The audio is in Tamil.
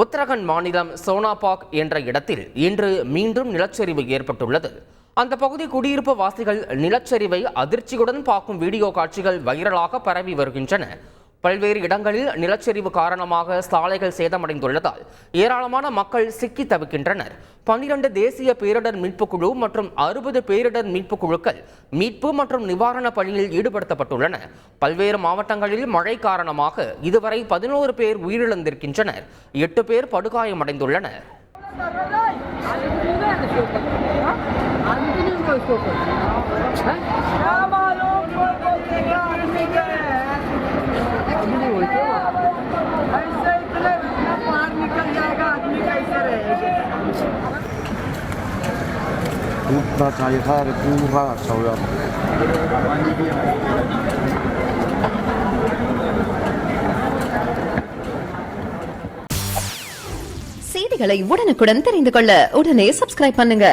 உத்தரகண்ட் மாநிலம் சோனாபாக் என்ற இடத்தில் இன்று மீண்டும் நிலச்சரிவு ஏற்பட்டுள்ளது. அந்த பகுதி குடியிருப்பு வாசிகள் நிலச்சரிவை அதிர்ச்சியுடன் பார்க்கும் வீடியோ காட்சிகள் வைரலாக பரவி வருகின்றன. பல்வேறு இடங்களில் நிலச்சரிவு காரணமாக சாலைகள் சேதமடைந்துள்ளதால் ஏராளமான மக்கள் சிக்கி தவிக்கின்றனர். பன்னிரண்டு தேசிய பேரிடர் மீட்புக் குழு மற்றும் அறுபது பேரிடர் மீட்புக் குழுக்கள் மீட்பு மற்றும் நிவாரண பணியில் ஈடுபடுத்தப்பட்டுள்ளன. பல்வேறு மாவட்டங்களில் மழை காரணமாக இதுவரை பதினோரு பேர் உயிரிழந்திருக்கின்றனர். எட்டு பேர் படுகாயமடைந்துள்ளனர். ऐसे इतने इतना पार निकल जाएगा आदमी कैसे रहेगा पूरा चाहिए रे पूरा अच्छा हो जाता செய்திகளை உடனுக்குடன் தெரிந்து கொள்ள உடனே சப்ஸ்கிரைப் பண்ணுங்க